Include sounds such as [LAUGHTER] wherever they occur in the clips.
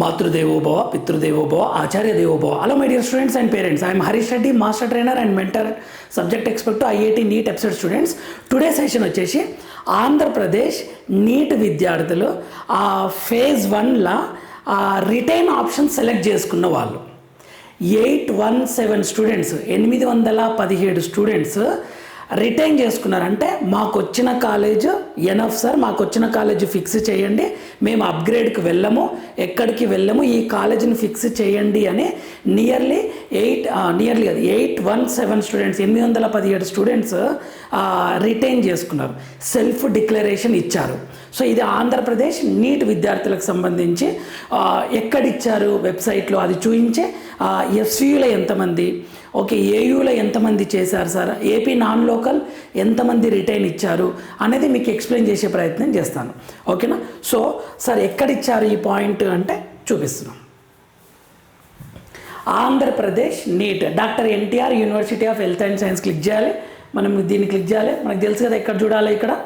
మాతృదేవోభవ పితృదేవోభవ ఆచార్య దేవోభవ hello my dear students and parents I'm Harish Reddy master trainer and mentor subject expert IIT NEET episode students today session వచ్చేసి Andhra Pradesh NEET విద్యార్థులు ఆ phase వన్లో retain option select చేసుకున్న వాళ్ళు. ఎయిట్ వన్ సెవెన్ స్టూడెంట్స్ ఎనిమిది వందల పదిహేడు స్టూడెంట్స్ రిటైన్ చేసుకున్నారంటే మాకు వచ్చిన కాలేజ్ ఎనఫ్ సార్ మాకు వచ్చిన కాలేజ్ ఫిక్స్ చేయండి. మేము అప్గ్రేడ్కి వెళ్ళము ఎక్కడికి వెళ్ళము ఈ కాలేజీని ఫిక్స్ చేయండి అని నియర్లీ ఎయిట్ నియర్లీ అది ఎయిట్ వన్ సెవెన్ స్టూడెంట్స్ ఎనిమిది వందల పదిహేడు స్టూడెంట్స్ రిటైన్ చేసుకున్నారు. సెల్ఫ్ డిక్లరేషన్ ఇచ్చారు. సో ఇది ఆంధ్రప్రదేశ్ నీట్ విద్యార్థులకు సంబంధించి ఎక్కడిచ్చారు వెబ్సైట్లో అది చూపించే ఎస్యూలో ఎంతమంది ఓకే ఏయూలో ఎంతమంది చేశారు సార్? ఏపీ నాన్ లోకల్ ఎంతమంది రిటైన్ ఇచ్చారు అనేది మీకు ఎక్స్ప్లెయిన్ చేసే ప్రయత్నం చేస్తాను. ఓకేనా? సో సార్ ఎక్కడిచ్చారు ఈ పాయింట్ అంటే చూపిస్తున్నాం. Andhra Pradesh NEET. Doctor NTR university of health and science click చేయాలి. మనం దీన్ని క్లిక్ చేయాలి. మనకు తెలుసు కదా ఎక్కడ చూడాలి ఇక్కడ?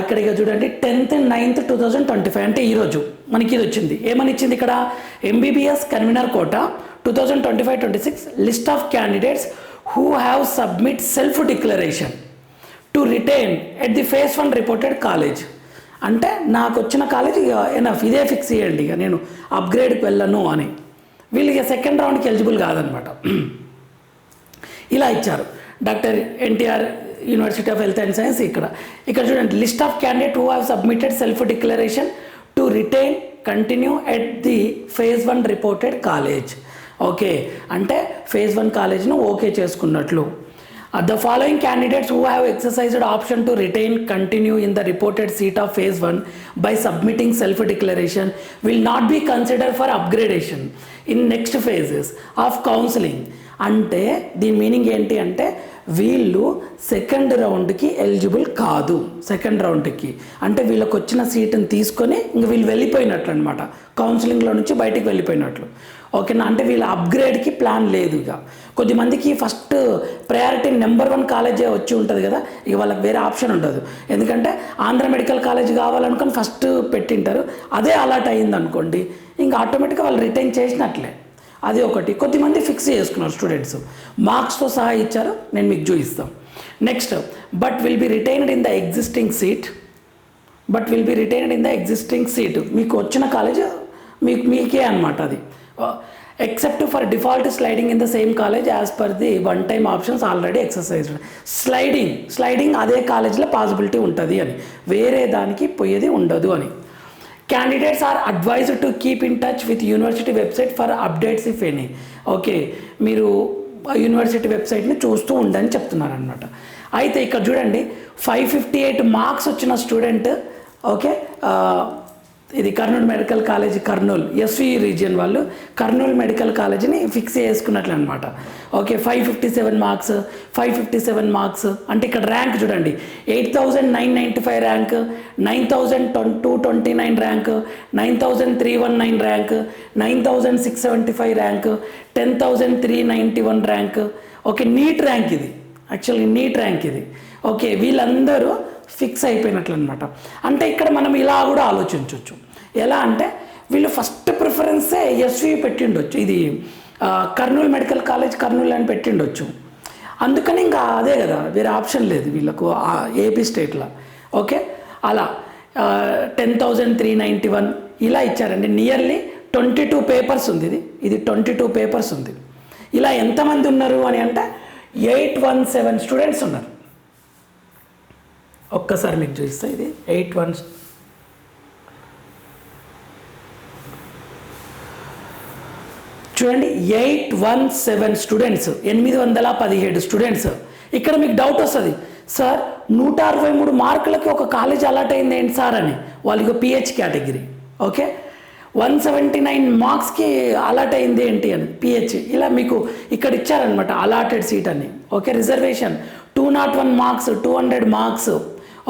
ఇక్కడ ఇక చూడండి tenth ninth two thousand twenty five అంటే ఈరోజు మనకి ఇది వచ్చింది. ఏమని ఇచ్చింది ఇక్కడ? MBBS convener quota two thousand twenty five twenty six list of candidates who have submit self declaration to retain at the phase one reported college అంటే నాకు వచ్చిన కాలేజ్ ఇక ఎనఫ్ ఇదే ఫిక్స్ చేయండి ఇక నేను అప్గ్రేడ్కి వెళ్ళను అని. వీళ్ళకి సెకండ్ రౌండ్కి ఎలిజిబుల్ కాదనమాట. [CLEARS THROAT] ఇలా ఇచ్చారు. Doctor NTR university of health and science ఇక్కడ. ఇక్కడ చూడండి list of candidate who have submitted self declaration to retain continue at the phase one reported college okay అంటే ఫేజ్ వన్ కాలేజ్ను ఓకే చేసుకున్నట్లు. The following candidates who have exercised option to retain continue in the reported seat of phase one by submitting self declaration will not be consider for upgradation in next phases of counselling అంటే దీని meaning ఏంటి అంటే వీళ్ళు second రౌండ్కి eligible కాదు. Second రౌండ్కి అంటే వీళ్ళకి వచ్చిన సీటుని తీసుకొని ఇంక వీళ్ళు వెళ్ళిపోయినట్లు అనమాట కౌన్సిలింగ్లో నుంచి బయటికి వెళ్ళిపోయినట్లు. ఓకేనా అంటే వీళ్ళ అప్గ్రేడ్కి ప్లాన్ లేదు ఇక. కొద్దిమందికి ఫస్ట్ ప్రయారిటీ నెంబర్ వన్ కాలేజే వచ్చి ఉంటుంది కదా ఇక వాళ్ళకి వేరే ఆప్షన్ ఉండదు. ఎందుకంటే ఆంధ్ర మెడికల్ కాలేజ్ కావాలనుకొని ఫస్ట్ పెట్టింటారు. అదే అలాట్ అయిందనుకోండి ఇంకా ఆటోమేటిక్గా వాళ్ళు రిటైన్ చేసినట్లే. అది ఒకటి. కొద్దిమంది ఫిక్స్ చేసుకున్నారు స్టూడెంట్స్ మార్క్స్తో సహా ఇచ్చారు నేను మీకు చూపిస్తాం. Next but will be retained in the existing seat but will be retained in the existing seat మీకు వచ్చిన కాలేజ్ మీకు మీకే అనమాట అది. Except for default sliding in the same college as per the one time options already exercise sliding sliding అదే కాలేజ్లో possibility ఉంటుంది అని. వేరే దానికి పోయేది ఉండదు అని. Candidates are advised to keep in touch with university website for updates if any okay మీరు యూనివర్సిటీ వెబ్సైట్ని చూస్తూ ఉండని చెప్తున్నారు అనమాట అయితే ఇక్కడ చూడండి ఫైవ్ ఫిఫ్టీ ఎయిట్ మార్క్స్ వచ్చిన స్టూడెంట్ ఓకే ఇది Kurnool medical college Kurnool SV region వాళ్ళు కర్నూలు మెడికల్ కాలేజీని ఫిక్స్ చేసుకున్నట్లు అనమాట okay five fifty seven marks five fifty seven marks అంటే ఇక్కడ ర్యాంక్ చూడండి. Eight thousand nine ninety five rank nine thousand two twenty nine rank nine thousand three one nine rank nine thousand six seventy five rank ten thousand three ninety one rank okay NEET rank ఇది. Actually NEET rank ఇది. Okay వీళ్ళందరూ fix అయిపోయినట్లు అనమాట అంటే ఇక్కడ మనం ఇలా కూడా ఆలోచించవచ్చు ఎలా అంటే వీళ్ళు ఫస్ట్ ప్రిఫరెన్సే ఎస్వి పెట్టిండొచ్చు. ఇది కర్నూలు మెడికల్ కాలేజ్ కర్నూలు అని పెట్టిండొచ్చు. అందుకని ఇంకా అదే కదా వేరే ఆప్షన్ లేదు వీళ్ళకు ఏపీ స్టేట్లో. ఓకే? అలా ten thousand three ninety one ఇలా ఇచ్చారండి. నియర్లీ ట్వంటీ టూ పేపర్స్ ఉంది ఇది. ఇది ట్వంటీ టూ పేపర్స్ ఉంది. ఇలా ఎంతమంది ఉన్నారు అని అంటే ఎయిట్ వన్ సెవెన్ స్టూడెంట్స్ ఉన్నారు. ఒక్కసారి మీకు చూపిస్తా. ఇది ఎయిట్ వన్ చూడండి ఎయిట్ వన్ సెవెన్ స్టూడెంట్స్ ఎనిమిది వందల పదిహేడు స్టూడెంట్స్. ఇక్కడ మీకు డౌట్ వస్తుంది. సార్ నూట అరవై మూడు మార్కులకి ఒక కాలేజ్ అలాట్ అయింది ఏంటి సార్ అని? వాళ్ళకి PH category okay? One seventy nine మార్క్స్కి అలాట్ అయింది ఏంటి అని పిహెచ్ ఇలా మీకు ఇక్కడ ఇచ్చారనమాట అలాటెడ్ సీట్ అని okay? Reservation two not one marks two hundred marks.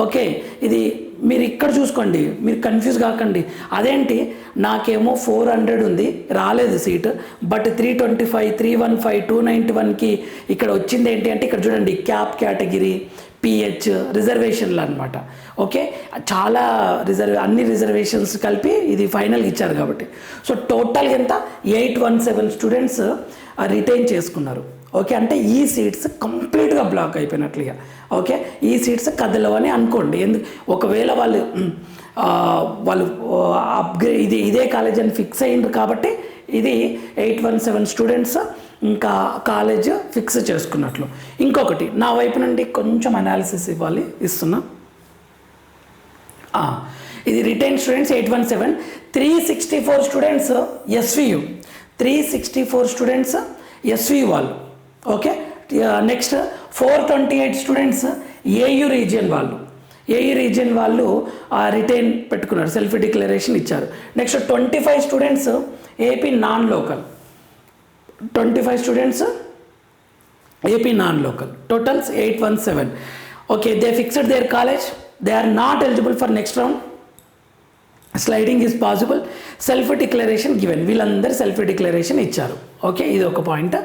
Okay ఇది మీరు ఇక్కడ చూసుకోండి మీరు కన్ఫ్యూజ్ కాకండి. అదేంటి నాకేమో ఫోర్ హండ్రెడ్ ఉంది రాలేదు seat but three twenty five three one five two ninety వన్కి ఇక్కడ వచ్చింది ఏంటి అంటే ఇక్కడ చూడండి క్యాప్ కేటగిరీ పిహెచ్ రిజర్వేషన్లు అనమాట ఓకే చాలా రిజర్వ్ అన్ని రిజర్వేషన్స్ కలిపి ఇది ఫైనల్గా ఇచ్చారు కాబట్టి. సో టోటల్గా ఎంత? Eight one seven students retain చేసుకున్నారు. ఓకే అంటే ఈ సీట్స్ కంప్లీట్గా బ్లాక్ అయిపోయినట్లుగా ఓకే ఈ సీట్స్ కదలవని అనుకోండి. ఎందుకు ఒకవేళ వాళ్ళు వాళ్ళు అప్గ్రేడ్ ఇది ఇదే కాలేజ్ అని ఫిక్స్ అయ్యిండ్రు కాబట్టి ఇది ఎయిట్ వన్ సెవెన్ స్టూడెంట్స్ ఇంకా కాలేజ్ ఫిక్స్ చేసుకున్నట్లు. ఇంకొకటి నా వైపు నుండి కొంచెం అనాలిసిస్ ఇవ్వాలి ఇస్తున్నా. ఇది retain students eight one seven. Three sixty four students SVU. Three sixty four students SVU వాళ్ళు. Okay? Next four twenty eight students AU region వాళ్ళు. ఏయు రీజియన్ వాళ్ళు రిటైన్ పెట్టుకున్నారు సెల్ఫ్ డిక్లరేషన్ ఇచ్చారు. Next twenty five students AP non local twenty five students AP non local totals eight one seven okay they fixed their college they are not eligible for next round sliding is possible self declaration given వీళ్ళందరూ self declaration ఇచ్చారు. Okay ఇది ఒక point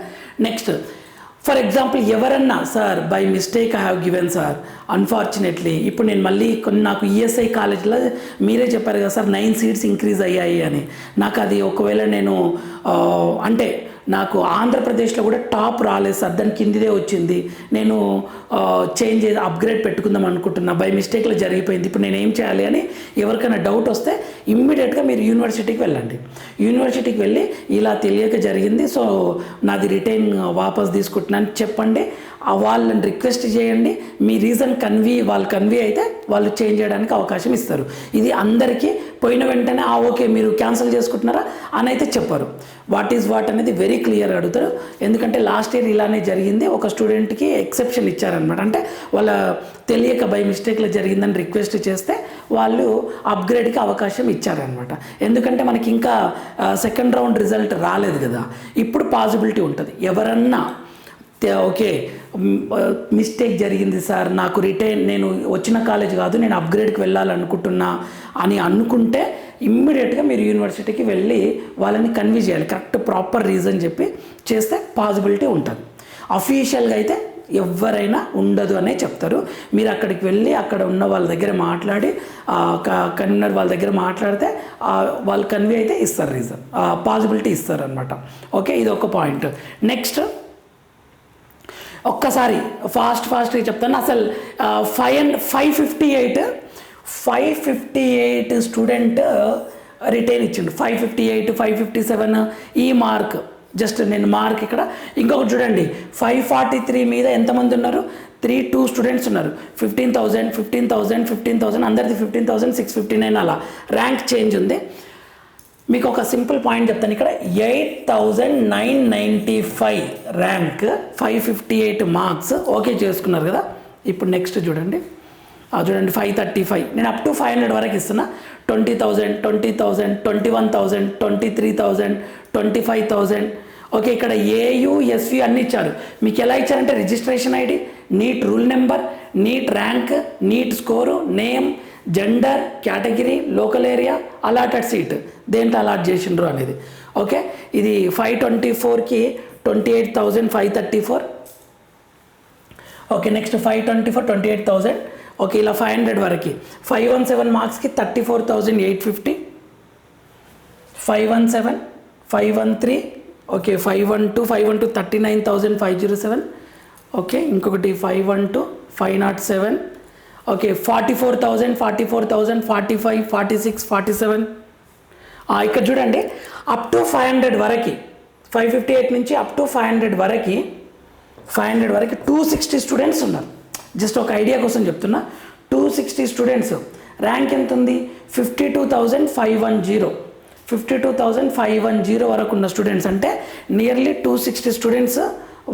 next for example ఎవరన్నా sir by mistake I have given sir unfortunately ఇప్పుడు నేను మళ్ళీ కొన్ని నాకు ఈఎస్ఐ కాలేజ్లో మీరే చెప్పారు కదా సార్ నైన్ సీట్స్ ఇంక్రీజ్ అయ్యాయి అని. నాకు అది ఒకవేళ నేను అంటే నాకు ఆంధ్రప్రదేశ్లో కూడా టాప్ రాలేదు సార్. దాని కిందిదే వచ్చింది. నేను చేంజ్ అప్గ్రేడ్ పెట్టుకుందాం అనుకుంటున్నా. బై మిస్టేక్లో జరిగిపోయింది. ఇప్పుడు నేను ఏం చేయాలి అని ఎవరికైనా డౌట్ వస్తే ఇమ్మీడియట్గా మీరు యూనివర్సిటీకి వెళ్ళండి. యూనివర్సిటీకి వెళ్ళి ఇలా తెలియక జరిగింది. సో నాది రిటైన్ వాపస్ తీసుకుంటున్నాను. చెప్పండి. వాళ్ళని రిక్వెస్ట్ చేయండి. మీ రీజన్ కన్వీ వాళ్ళు కన్వీ అయితే వాళ్ళు చేంజ్ చేయడానికి అవకాశం ఇస్తారు. ఇది అందరికీ పోయిన వెంటనే ఆ ఓకే మీరు క్యాన్సిల్ చేసుకుంటున్నారా? అని అయితే చెప్పరు. వాట్ ఈజ్ వాట్ అనేది వెరీ క్లియర్ అడుగుతారు. ఎందుకంటే లాస్ట్ ఇయర్ ఇలానే జరిగింది. ఒక స్టూడెంట్కి ఎక్సెప్షన్ ఇచ్చారనమాట అంటే వాళ్ళ తెలియక బై మిస్టేక్లో జరిగిందని రిక్వెస్ట్ చేస్తే వాళ్ళు అప్గ్రేడ్కి అవకాశం ఇచ్చారనమాట ఎందుకంటే మనకి ఇంకా సెకండ్ రౌండ్ రిజల్ట్ రాలేదు కదా. ఇప్పుడు పాసిబిలిటీ ఉంటుంది. ఎవరన్నా ఓకే. మిస్టేక్ జరిగింది సార్. నాకు రిటైన్ నేను వచ్చిన కాలేజ్ కాదు నేను అప్గ్రేడ్కి వెళ్ళాలనుకుంటున్నా అని అనుకుంటే ఇమ్మీడియట్గా మీరు యూనివర్సిటీకి వెళ్ళి వాళ్ళని కన్విన్స్ చేయాలి. కరెక్ట్ ప్రాపర్ రీజన్ చెప్పి చేస్తే పాసిబిలిటీ ఉంటుంది. అఫీషియల్గా అయితే ఎవరైనా ఉండదు అనే చెప్తారు. మీరు అక్కడికి వెళ్ళి అక్కడ ఉన్న వాళ్ళ దగ్గర మాట్లాడి కన్వీనర్ వాళ్ళ దగ్గర మాట్లాడితే వాళ్ళు కన్వీ అయితే ఇస్తారు రీజన్. పాసిబిలిటీ ఇస్తారు అనమాట ఓకే ఇది ఒక పాయింట్. నెక్స్ట్ ఒక్కసారి ఫాస్ట్ ఫాస్ట్గా చెప్తాను. అసలు five and five fifty eight five fifty eight student retain ఇచ్చిండు. Five fifty eight five fifty seven ఈ మార్క్. జస్ట్ నేను మార్క్ ఇక్కడ. ఇంకొకటి చూడండి. ఫైవ్ ఫార్టీ త్రీ మీద ఎంతమంది ఉన్నారు? త్రీ టూ స్టూడెంట్స్ ఉన్నారు. Fifteen thousand fifteen thousand fifteen thousand అందరిది fifteen thousand six fifty nine అలా. ర్యాంక్ చేంజ్ ఉంది. మీకు ఒక సింపుల్ పాయింట్ చెప్తాను. ఇక్కడ eight thousand nine ninety five rank five fifty eight marks okay చేసుకున్నారు కదా. ఇప్పుడు నెక్స్ట్ చూడండి. చూడండి ఫైవ్ థర్టీ ఫైవ్. నేను అప్ టు ఫైవ్ హండ్రెడ్ వరకు ఇస్తున్నా. Twenty thousand twenty thousand twenty one thousand twenty three thousand twenty five thousand. Okay ఇక్కడ AU SV అన్ని ఇచ్చారు. మీకు ఎలా ఇచ్చారంటే registration ID NEET roll number NEET rank NEET score name gender category local area allotted seat దేంట్లో allot చేసిండ్రు అనేది. Okay? ఇది ఫైవ్ ట్వంటీ ఫోర్కి twenty eight thousand five thirty four okay next five twenty four twenty eight thousand okay ఇలా five hundred వరకు. Five one seven మార్క్స్కి thirty four thousand eight fifty five one seven five one three okay five one two five one two thirty nine thousand five zero seven okay ఇంకొకటి five one two five not seven okay forty four thousand forty four thousand forty five forty six forty seven ఇక్కడ చూడండి up to five hundred వరకు five fifty eight నుంచి up to five hundred వరకు five hundred వరకు two sixty students ఉన్నారు. Just ఒక idea కోసం చెప్తున్నా. టూ సిక్స్టీ స్టూడెంట్స్ ర్యాంక్ ఎంత ఉంది fifty two thousand five one zero fifty two thousand five one zero వరకు ఉన్న స్టూడెంట్స్ అంటే నియర్లీ టూ సిక్స్టీ స్టూడెంట్స్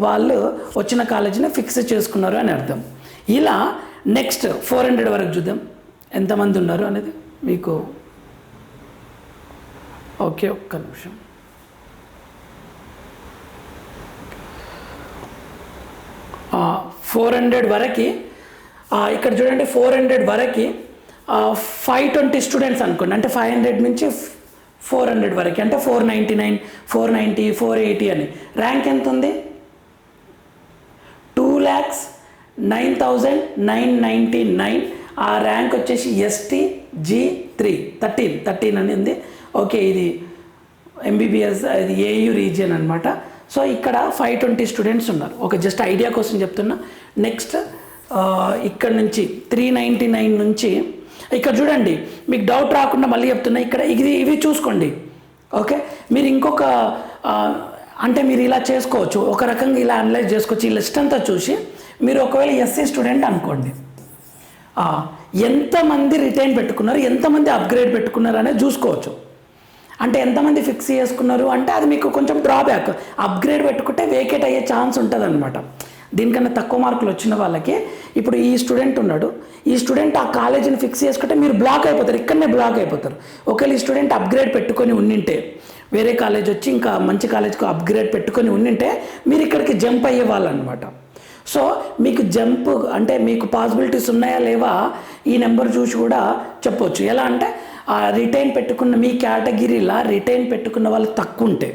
వాళ్ళు వచ్చిన కాలేజీని ఫిక్స్ చేసుకున్నారు అని అర్థం. ఇలా నెక్స్ట్ ఫోర్ హండ్రెడ్ వరకు చూద్దాం. ఎంతమంది ఉన్నారు అనేది మీకు ఓకే ఒక్క నిమిషం. ఫోర్ హండ్రెడ్ వరకు ఇక్కడ చూడండి ఫోర్ హండ్రెడ్ వరకు ఫైవ్ ట్వంటీ స్టూడెంట్స్ అనుకోండి. అంటే ఫైవ్ హండ్రెడ్ నుంచి ఫోర్ హండ్రెడ్ వరకు. అంటే four ninety nine four ninety four eighty అని. ర్యాంక్ ఎంత ఉంది? Two lakhs nine thousand nine ninety nine. ఆ ర్యాంక్ వచ్చేసి ST G three. Thirteen. Thirteen అని ఉంది. ఓకే ఇది ఎంబీబీఎస్ ఇది ఏయు రీజియన్ అనమాట సో ఇక్కడ ఫైవ్ ట్వంటీ స్టూడెంట్స్ ఉన్నారు. ఒక జస్ట్ ఐడియా కోసం చెప్తున్నా. నెక్స్ట్ ఇక్కడ నుంచి త్రీ నైంటీ నైన్ నుంచి ఇక్కడ చూడండి మీకు డౌట్ రాకుండా మళ్ళీ చెప్తున్నా. ఇక్కడ ఇది ఇవి చూసుకోండి. ఓకే మీరు ఇంకొక అంటే మీరు ఇలా చేసుకోవచ్చు. ఒక రకంగా ఇలా అనలైజ్ చేసుకోవచ్చు. ఈ లిస్ట్ అంతా చూసి మీరు ఒకవేళ ఎస్సీ స్టూడెంట్ అనుకోండి. ఎంతమంది రిటైన్ పెట్టుకున్నారు ఎంతమంది అప్గ్రేడ్ పెట్టుకున్నారు అనేది చూసుకోవచ్చు. అంటే ఎంతమంది ఫిక్స్ చేసుకున్నారు అంటే అది మీకు కొంచెం డ్రాబ్యాక్ అప్గ్రేడ్ పెట్టుకుంటే వేకేట్ అయ్యే ఛాన్స్ ఉంటుంది అనమాట దీనికన్నా తక్కువ మార్కులు వచ్చిన వాళ్ళకి ఇప్పుడు ఈ స్టూడెంట్ ఉన్నాడు. ఈ స్టూడెంట్ ఆ కాలేజీని ఫిక్స్ చేసుకుంటే మీరు బ్లాక్ అయిపోతారు ఇక్కడనే బ్లాక్ అయిపోతారు. ఒకవేళ ఈ స్టూడెంట్ అప్గ్రేడ్ పెట్టుకొని ఉండింటే వేరే కాలేజ్ వచ్చి ఇంకా మంచి కాలేజ్కి అప్గ్రేడ్ పెట్టుకొని ఉండింటే మీరు ఇక్కడికి జంప్ అయ్యే వాళ్ళు అనమాట సో మీకు జంప్ అంటే మీకు పాసిబిలిటీస్ ఉన్నాయా లేవా? ఈ నెంబర్ చూసి కూడా చెప్పొచ్చు. ఎలా అంటే ఆ రిటైన్ పెట్టుకున్న మీ కేటగిరీలా రిటైన్ పెట్టుకున్న వాళ్ళు తక్కువ ఉంటే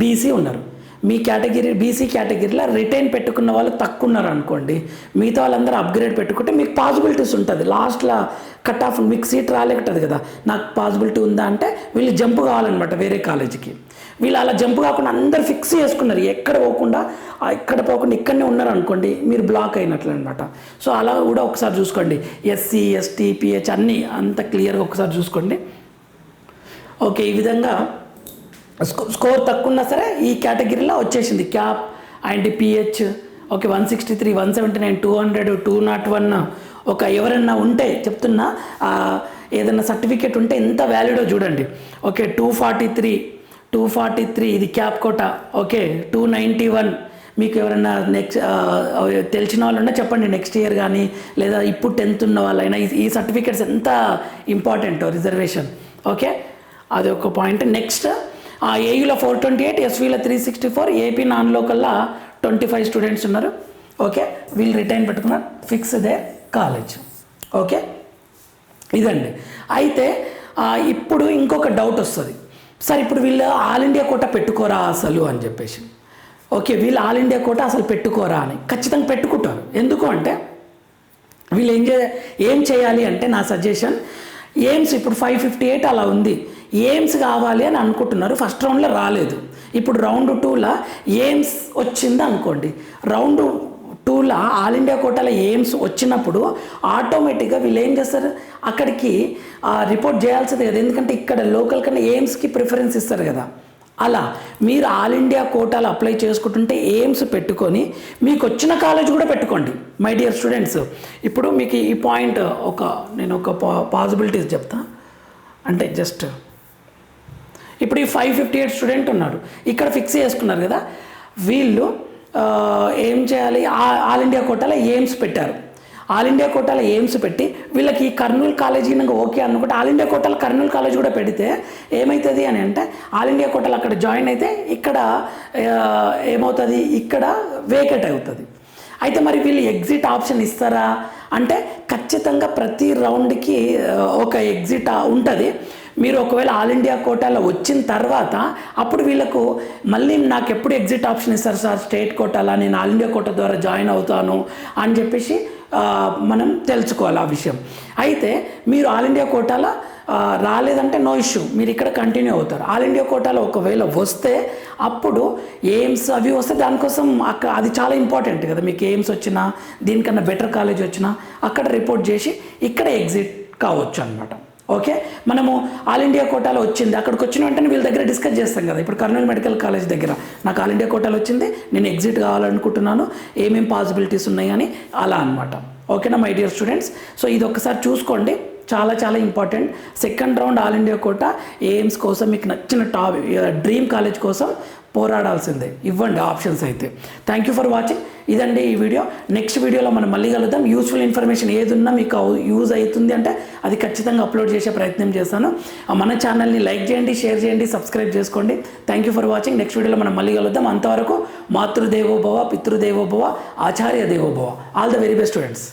బీసీ ఉన్నారు. మీ కేటగిరీ బీసీ కేటగిరీలో రిటైన్ పెట్టుకున్న వాళ్ళు తక్కువ ఉన్నారు అనుకోండి మిగతా వాళ్ళందరూ అప్గ్రేడ్ పెట్టుకుంటే మీకు పాసిబిలిటీస్ ఉంటుంది. లాస్ట్లో కట్ ఆఫ్ మీకు సీట్ రాలేకుంటుంది కదా. నాకు పాసిబిలిటీ ఉందా అంటే వీళ్ళు జంప్ కావాలన్నమాట వేరే కాలేజీకి వీళ్ళు అలా జంప్ కాకుండా అందరు ఫిక్స్ చేసుకున్నారు. ఎక్కడ పోకుండా ఎక్కడ పోకుండా ఇక్కడనే ఉన్నారు అనుకోండి మీరు బ్లాక్ అయినట్లు అనమాట సో అలా కూడా ఒకసారి చూసుకోండి. ఎస్సీ ఎస్టీ పిహెచ్ అన్నీ అంత క్లియర్గా ఒకసారి చూసుకోండి. ఓకే ఈ విధంగా స్కో- స్కోర్ తక్కువ ఉన్నా సరే ఈ కేటగిరీలో వచ్చేసింది. CAP and PH okay one sixty three one seventy nine two hundred two not one. ఒక ఎవరన్నా ఉంటే చెప్తున్నా ఏదైనా సర్టిఫికేట్ ఉంటే ఎంత వ్యాలిడో చూడండి. Okay two forty three two forty three ఇది CAP quota. Okay two ninety one. మీకు ఎవరైనా నెక్స్ట్ తెలిసిన వాళ్ళు ఉన్నా చెప్పండి నెక్స్ట్ ఇయర్ కానీ లేదా ఇప్పుడు టెన్త్ ఉన్న వాళ్ళైనా ఈ- సర్టిఫికెట్స్ ఎంత ఇంపార్టెంట్ రిజర్వేషన్? ఓకే అది ఒక పాయింట్. నెక్స్ట్ ఆ ఏయులో four twenty eight ఎస్వీలో three sixty four AP non లోకల్లా twenty five students ఉన్నారు. ఓకే వీళ్ళు రిటైన్ పెట్టుకున్నారు ఫిక్స్ దే కాలేజ్. ఓకే ఇదండి. అయితే ఇప్పుడు ఇంకొక డౌట్ వస్తుంది. సార్ ఇప్పుడు వీళ్ళు ఆల్ ఇండియా కోట పెట్టుకోరా అసలు? అని చెప్పేసి. ఓకే వీళ్ళు ఆల్ ఇండియా కోట అసలు పెట్టుకోరా? అని. ఖచ్చితంగా పెట్టుకుంటారు. ఎందుకు? అంటే వీళ్ళు ఏం చే ఏం చేయాలి? అంటే నా సజెషన్ ఎయిమ్స్ ఇప్పుడు ఫైవ్ ఫిఫ్టీ ఎయిట్ అలా ఉంది. ఎయిమ్స్ కావాలి అని అనుకుంటున్నారు. ఫస్ట్ రౌండ్లో రాలేదు. ఇప్పుడు రౌండ్ టూలో ఎయిమ్స్ వచ్చింది అనుకోండి. రౌండ్ టూలో ఆల్ ఇండియా కోటాలో ఎయిమ్స్ వచ్చినప్పుడు ఆటోమేటిక్గా వీళ్ళు ఏం చేస్తారు? అక్కడికి రిపోర్ట్ చేయాల్సింది కదా. ఎందుకంటే ఇక్కడ లోకల్ కన్నా ఎయిమ్స్కి ప్రిఫరెన్స్ ఇస్తారు కదా. అలా మీరు ఆల్ ఇండియా కోటాలు అప్లై చేసుకుంటుంటే ఎయిమ్స్ పెట్టుకొని మీకు వచ్చిన కాలేజ్ కూడా పెట్టుకోండి మై డియర్ స్టూడెంట్స్. ఇప్పుడు మీకు ఈ పాయింట్ ఒక నేను ఒక పాసిబిలిటీస్ చెప్తా. అంటే జస్ట్ ఇప్పుడు ఈ ఫైవ్ ఫిఫ్టీ ఎయిట్ స్టూడెంట్ ఉన్నారు. ఇక్కడ ఫిక్స్ చేసుకున్నారు కదా. వీళ్ళు ఏం చేయాలి? ఆ- ఆల్ ఇండియా కోటాలో ఎయిమ్స్ పెట్టారు. ఆల్ ఇండియా కోటాలో ఎయిమ్స్ పెట్టి వీళ్ళకి కర్నూలు కాలేజీ నాకు ఓకే అనుకుంటే ఆల్ ఇండియా కోటాలో కర్నూలు కాలేజ్ కూడా పెడితే ఏమవుతుంది అని అంటే ఆల్ ఇండియా కోటాలో అక్కడ జాయిన్ అయితే ఇక్కడ ఏమవుతుంది? ఇక్కడ వేకెట్ అవుతుంది. అయితే మరి వీళ్ళు ఎగ్జిట్ ఆప్షన్ ఇస్తారా? అంటే ఖచ్చితంగా ప్రతి రౌండ్కి ఒక ఎగ్జిట్ ఉంటుంది. మీరు ఒకవేళ ఆల్ ఇండియా కోటాలో వచ్చిన తర్వాత అప్పుడు వీళ్ళకు మళ్ళీ నాకు ఎప్పుడు ఎగ్జిట్ ఆప్షన్ ఇస్తారు సార్ స్టేట్ కోటాలా? నేను ఆల్ ఇండియా కోటా ద్వారా జాయిన్ అవుతాను అని చెప్పేసి మనం తెలుసుకోవాలి ఆ విషయం. అయితే మీరు ఆల్ ఇండియా కోటాలో రాలేదంటే నో ఇష్యూ. మీరు ఇక్కడ కంటిన్యూ అవుతారు. ఆల్ ఇండియా కోటాలో ఒకవేళ వస్తే అప్పుడు ఎయిమ్స్ అవి వస్తే దానికోసం అక్కడ అది చాలా ఇంపార్టెంట్ కదా. మీకు ఎయిమ్స్ వచ్చినా దీనికన్నా బెటర్ కాలేజ్ వచ్చినా అక్కడ రిపోర్ట్ చేసి ఇక్కడ ఎగ్జిట్ కావచ్చు అనమాట ఓకే? మనము ఆల్ ఇండియా కోటాలో వచ్చింది. అక్కడికి వచ్చిన వెంటనే వీళ్ళ దగ్గర డిస్కస్ చేస్తాం కదా. ఇప్పుడు కర్నూలు మెడికల్ కాలేజ్ దగ్గర. నాకు ఆల్ ఇండియా కోటాలో వచ్చింది. నేను ఎగ్జిట్ కావాలనుకుంటున్నాను. ఏమేం పాసిబిలిటీస్ ఉన్నాయని అలా అనమాట ఓకేనా మై డియర్ స్టూడెంట్స్? సో ఇది ఒకసారి చూసుకోండి. చాలా చాలా important. Second round all India quota. AIIMS కోసం మీకు నచ్చిన టాప్ డ్రీమ్ కాలేజ్ కోసం పోరాడాల్సిందే. ఇవ్వండి ఆప్షన్స్ అయితే. థ్యాంక్ యూ ఫర్ వాచింగ్ ఇదండి ఈ వీడియో. నెక్స్ట్ వీడియోలో మనం మళ్ళీ కలుద్దాం. యూస్ఫుల్ ఇన్ఫర్మేషన్ ఏది ఉన్నా మీకు యూజ్ అవుతుంది అంటే అది ఖచ్చితంగా అప్లోడ్ చేసే ప్రయత్నం చేస్తాను. ఆ మన ఛానల్ని లైక్ చేయండి షేర్ చేయండి సబ్స్క్రైబ్ చేసుకోండి. Thank you for watching next వీడియోలో మనం మళ్ళీ కలుద్దాం. అంతవరకు మాతృదేవోభవ పితృదేవోభవ ఆచార్య దేవోభవ. All the very best students